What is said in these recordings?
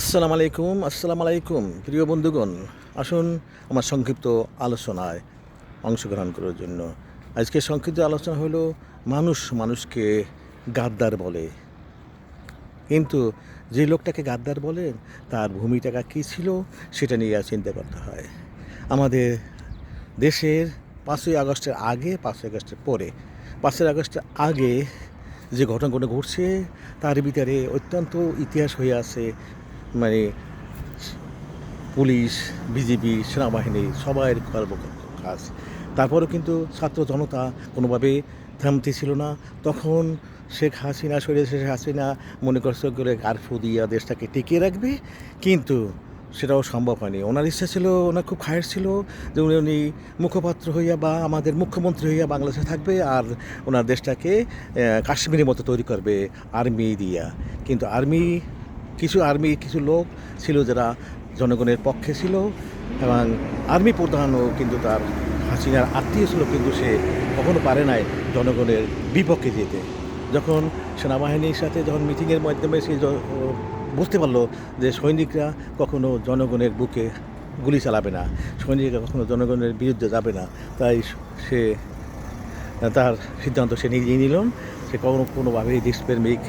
আসসালামু আলাইকুম আসসালামু আলাইকুম প্রিয় বন্ধুগণ, আসুন আমার সংক্ষিপ্ত আলোচনায় অংশগ্রহণ করার জন্য। আজকে সংক্ষিপ্ত আলোচনা হলো মানুষ মানুষকে গাদ্দার বলে। কিন্তু যে লোকটাকে গাদ্দার বলেন তার ভূমিটাকা কী ছিল সেটা নিয়ে আর চিন্তা করতে হয়। আমাদের দেশের পাঁচই আগস্টের আগে, পাঁচই আগস্টের পরে, পাঁচই আগস্টের আগে যে ঘটনাগুলো ঘটছে, তার ভিতরে অত্যন্ত ইতিহাস হয়ে আছে মানে পুলিশ, বিজিবি, সেনাবাহিনী, সবাই কর্ম কাজ। তারপরেও কিন্তু ছাত্র জনতা কোনোভাবে থামতে ছিল না। তখন শেখ হাসিনা সরে শেখ হাসিনা মনে করছে করে কারফু দিয়া দেশটাকে টিকিয়ে রাখবে, কিন্তু সেটাও সম্ভব হয়নি। ওনার ইচ্ছা ছিল, ওনার খুব খায়ের ছিল যে উনি উনি মুখপাত্র হইয়া বা আমাদের মুখ্যমন্ত্রী হইয়া বাংলাদেশে থাকবে আর ওনার দেশটাকে কাশ্মীরের মতো তৈরি করবে আর্মি দিয়া। কিন্তু আর্মি কিছু আর্মি, কিছু লোক ছিল যারা জনগণের পক্ষে ছিল এবং আর্মি প্রধানও কিন্তু তার হাসিনার আত্মীয় ছিল, কিন্তু সে কখনো পারে নাই জনগণের বিপক্ষে যেতে। যখন সেনাবাহিনীর সাথে যখন মিটিংয়ের মাধ্যমে সে বুঝতে পারল যে সৈনিকরা কখনো জনগণের বুকে গুলি চালাবে না, সৈনিকরা কখনো জনগণের বিরুদ্ধে যাবে না, তাই সে, তার সিদ্ধান্ত সে নিজেই নিল। সে কখনো কোনোভাবেই দেশপ্রেমিক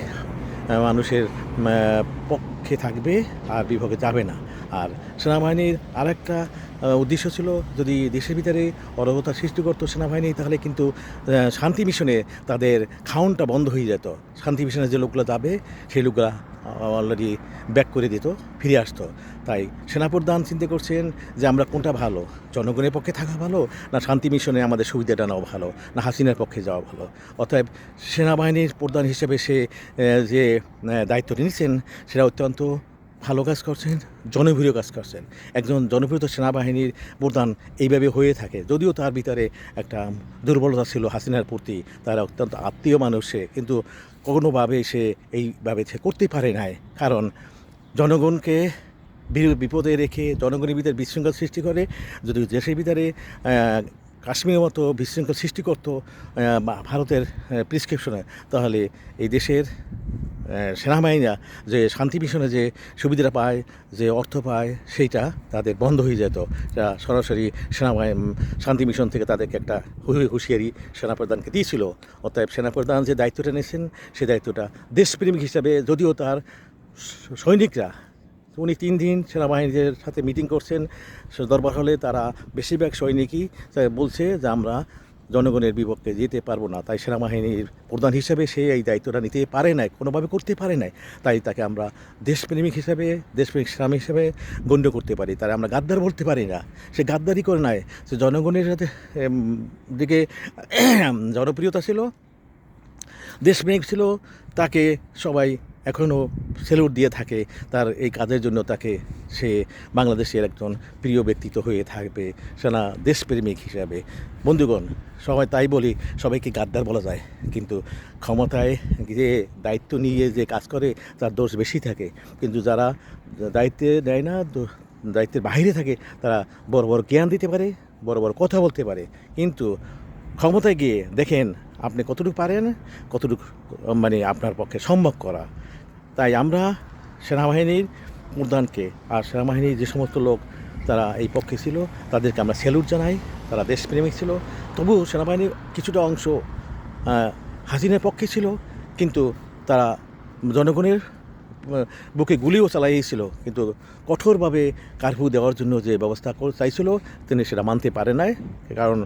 মানুষের পক্ষে থাকবে আর বিভাগে যাবে না। আর সেনাবাহিনীর আরেকটা উদ্দেশ্য ছিল যদি দেশের ভিতরে অরবতা সৃষ্টি করতো সেনাবাহিনী, তাহলে কিন্তু শান্তি মিশনে তাদের খাউনটা বন্ধ হয়ে যেত। শান্তি মিশনে যে লোকগুলো যাবে, সেই লোকগুলা অলরেডি ব্যাক করে দিত, ফিরে আসতো। তাই সেনাপ্রধান চিন্তা করছেন যে আমরা কোনটা ভালো? জনগণের পক্ষে থাকা ভালো না শান্তি মিশনে আমাদের সুবিধাটা নেওয়া ভালো, না হাসিনার পক্ষে যাওয়া ভালো? অতএব সেনাবাহিনীর প্রধান হিসেবে সে যে দায়িত্বটি নিয়েছেন, সেটা অত্যন্ত ভালো কাজ করছেন, জনপ্রিয় কাজ করছেন। একজন জনপ্রিয় সেনাবাহিনীর প্রধান এইভাবে হয়ে থাকে। যদিও তার ভিতরে একটা দুর্বলতা ছিল হাসিনার প্রতি, তার অত্যন্ত আত্মীয় মানুষ কিন্তু কোনোভাবে সে এইভাবে সে করতে পারে নাই। কারণ জনগণকে বিপদে রেখে, জনগণের ভিতরে বিশৃঙ্খল সৃষ্টি করে যদি দেশের ভিতরে কাশ্মীরের মতো বিশৃঙ্খল সৃষ্টি করতো ভারতের প্রিসক্রিপশনে তাহলে এই দেশের সেনাবাহিনীরা যে শান্তি মিশনে যে সুবিধাটা পায়, যে অর্থ পায়, সেইটা তাদের বন্ধ হয়ে যেত। সরাসরি সেনাবাহিনী শান্তি মিশন থেকে তাদেরকে একটা হুঁশিয়ারি সেনাপ্রধানকে দিয়েছিল। অতএব সেনাপ্রধান যে দায়িত্বটা নিয়েছেন সেই দায়িত্বটা দেশপ্রেমিক হিসাবে যদিও তার সৈনিকরা, উনি তিন দিন সেনাবাহিনীদের সাথে মিটিং করছেন। দরবার হলে তারা বেশিরভাগ সৈনিকই বলছে যে আমরা জনগণের বিপক্ষে যেতে পারব না। তাই সেনাবাহিনীর প্রধান হিসেবে সে এই দায়িত্বটা নিতে পারে নাই, কোনোভাবে করতে পারে নাই। তাই তাকে আমরা দেশপ্রেমিক হিসেবে, দেশপ্রেমিক সেনা হিসেবে গণ্য করতে পারি। তাই আমরা গাদ্দার বলতে পারি না। সে গাদ্দারি করে নাই। সে জনগণের সাথে দিকে জনপ্রিয়তা ছিল। দেশপ্রেমিক ছিল, তাকে সবাই এখনও সেলুট দিয়ে থাকে। তার এই কাজের জন্য তাকে সে বাংলাদেশের একজন প্রিয় ব্যক্তিত্ব হয়ে থাকবে, সেনা দেশপ্রেমিক হিসাবে। বন্ধুগণ, সবাই তাই বলি, সবাইকে গাদ্দার বলা যায়। কিন্তু ক্ষমতায় যে দায়িত্ব নিয়ে যে কাজ করে, তার দোষ বেশি থাকে। কিন্তু যারা দায়িত্বে দেয় না দায়িত্বের বাইরে থাকে, তারা বড় বড় জ্ঞান দিতে পারে, বড় বড় কথা বলতে পারে। কিন্তু ক্ষমতায় গিয়ে দেখেন আপনি কতটুকু পারেন, কতটুকু মানে আপনার পক্ষে সম্ভব করা। তাই আমরা সেনাবাহিনীর প্রধানকে আর সেনাবাহিনীর যে সমস্ত লোক তারা এই পক্ষে ছিল, তাদেরকে আমরা স্যালুট জানাই, তারা দেশপ্রেমিক ছিল। তবুও সেনাবাহিনীর কিছুটা অংশ হাসিনের পক্ষে ছিল, কিন্তু তারা জনগণের বুকে গুলিও চালাইয়েছিল কিন্তু কঠোরভাবে কারফিউ দেওয়ার জন্য যে ব্যবস্থা চাইছিল, তিনি সেটা মানতে পারে নাই। কারণ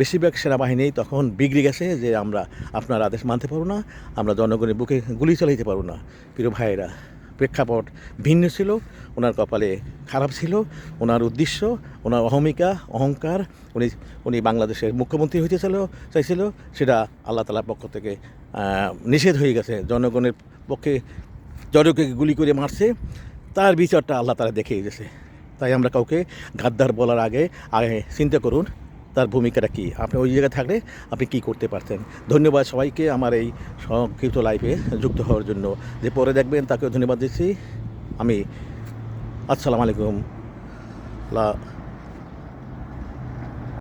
বেশিরভাগ সেনাবাহিনী তখন বিগড়ে গেছে যে আমরা আপনার আদেশ মানতে পারব না, আমরা জনগণের বুকে গুলি চালাইতে পারব না। প্রিয় ভাইয়েরা, প্রেক্ষাপট ভিন্ন ছিল, ওনার কপালে খারাপ ছিল, ওনার উদ্দেশ্য, ওনার অহমিকা, অহংকার, উনি উনি বাংলাদেশের মুখ্যমন্ত্রী হইতে ছিল চাইছিল, সেটা আল্লাহ তালার পক্ষ থেকে নিষেধ হয়ে গেছে। জনগণের পক্ষে জনকে গুলি করে মারছে, তার বিচারটা আল্লাহ তারা দেখিয়ে গেছে তাই আমরা কাউকে গাদ্দার বলার আগে আগে চিন্তা করুন তার ভূমিকাটা কী? আপনি ওই জায়গায় থাকলে আপনি কী করতে পারতেন? ধন্যবাদ সবাইকে আমার এই সংক্ষিপ্ত লাইফে যুক্ত হওয়ার জন্য। যে পরে দেখবেন তাকেও ধন্যবাদ দিচ্ছি। আমি, আসসালামু আলাইকুম। লা